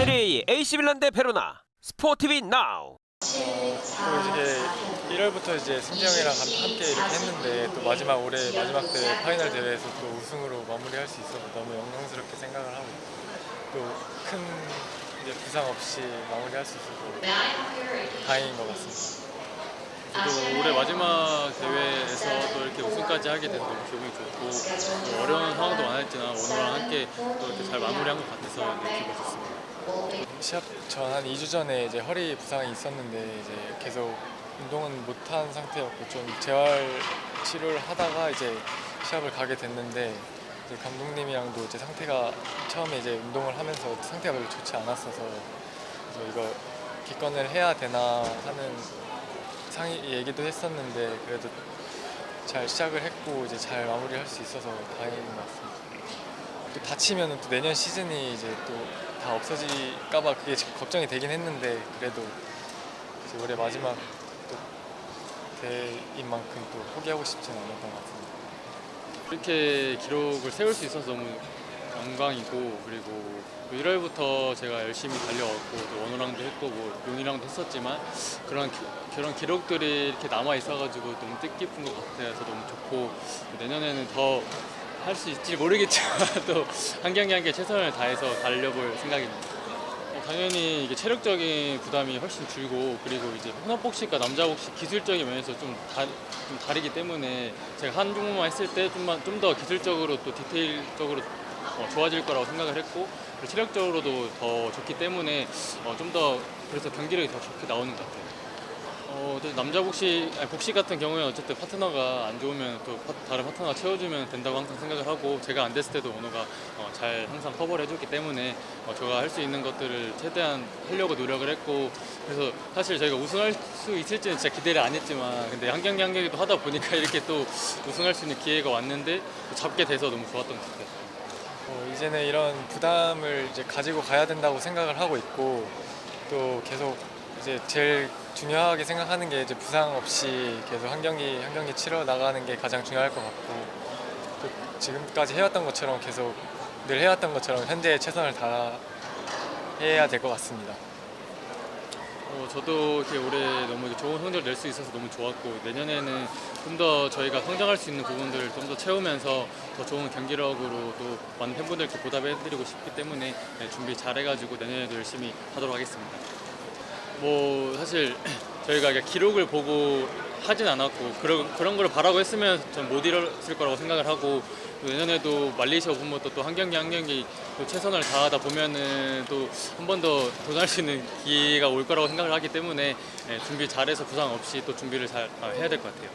세리A AC 밀란 대 베로나 스포티비 나우 또 이제 1월부터 이제 승재 형이랑 함- 함께 이렇게 했는데 또 마지막 올해 마지막 대회 파이널 대회에서 또 우승으로 마무리할 수 있어서 너무 영광스럽게 생각을 하고 또 큰 이제 부상 없이 마무리할 수 있어서 다행인 것 같습니다. 또 올해 마지막 대회에서 또 이렇게 우승까지 하게 돼서 너무 기분이 좋고 또 어려운 상황도 많았지만 오늘랑 함께 또 이렇게 잘 마무리한 것 같아서 네, 기분이 좋습니다. 시합 전 한 2주 전에 이제 허리 부상이 있었는데 이제 계속 운동은 못한 상태였고 좀 재활 치료를 하다가 이제 시합을 가게 됐는데 이제 감독님이랑도 이제 상태가 처음에 이제 운동을 하면서 상태가 별로 좋지 않았어서 그래서 이거 기권을 해야 되나 하는 상의 얘기도 했었는데 그래도 잘 시작을 했고 이제 잘 마무리할 수 있어서 다행인 것 같습니다. 또 다치면 또 내년 시즌이 이제 또 다 없어질까봐 그게 지금 걱정이 되긴 했는데 그래도 이제 올해 마지막 또 대인 만큼 또 포기하고 싶지는 않았던 것 같습니다. 이렇게 기록을 세울 수 있어서 너무 영광이고 그리고 1월부터 제가 열심히 달려왔고 또 원호랑도 했고 뭐 용이랑도 했었지만 그런 기, 그런 기록들이 이렇게 남아 있어가지고 너무 뜻깊은 것 같아서 너무 좋고 내년에는 더 할 수 있지 모르겠지만 또 한 경기 한경 최선을 다해서 달려볼 생각입니다. 어, 당연히 이게 체력적인 부담이 훨씬 줄고 그리고 이제 혼합 복식과 남자 복식 기술적인 면에서 좀, 다, 좀 다르기 때문에 제가 한 종목만 했을 때 좀만 좀 더 기술적으로 또 디테일적으로 어, 좋아질 거라고 생각을 했고 체력적으로도 더 좋기 때문에 어, 좀 더 그래서 경기력이 더 좋게 나오는 것 같아요. 어, 또 남자 복식, 아니, 복식 같은 경우에는 어쨌든 파트너가 안 좋으면 또 파- 다른 파트너가 채워주면 된다고 항상 생각을 하고 제가 안 됐을 때도 원호가 어, 잘 항상 커버를 해줬기 때문에 어, 제가 할 수 있는 것들을 최대한 하려고 노력을 했고 그래서 사실 저희가 우승할 수 있을지는 진짜 기대를 안 했지만 근데 한 경기 한 경기도 하다 보니까 이렇게 또 우승할 수 있는 기회가 왔는데 또 잡게 돼서 너무 좋았던 것 같아요. 어, 이제는 이런 부담을 이제 가지고 가야 된다고 생각을 하고 있고 또 계속 이제 제일 중요하게 생각하는 게 이제 부상 없이 계속 한 경기 한 경기 치러 나가는 게 가장 중요할 것 같고 또 지금까지 해왔던 것처럼 계속 늘 해왔던 것처럼 현재 최선을 다 해야 될 것 같습니다. 어, 저도 이렇게 올해 너무 좋은 성적을 낼 수 있어서 너무 좋았고 내년에는 좀 더 저희가 성장할 수 있는 부분들을 좀 더 채우면서 더 좋은 경기력으로 또 많은 팬분들께 보답해드리고 싶기 때문에 네, 준비 잘해가지고 내년에도 열심히 하도록 하겠습니다. 뭐 사실 저희가 기록을 보고 하진 않았고 그런 그런 걸 바라고 했으면 전 못 이뤘을 거라고 생각을 하고 또 내년에도 말레이시아 오픈부터 또 한 경기 한 경기 또 최선을 다하다 보면은 또 한 번 더 도전할 수 있는 기회가 올 거라고 생각을 하기 때문에 예, 준비 잘해서 부상 없이 또 준비를 잘 아, 해야 될 것 같아요.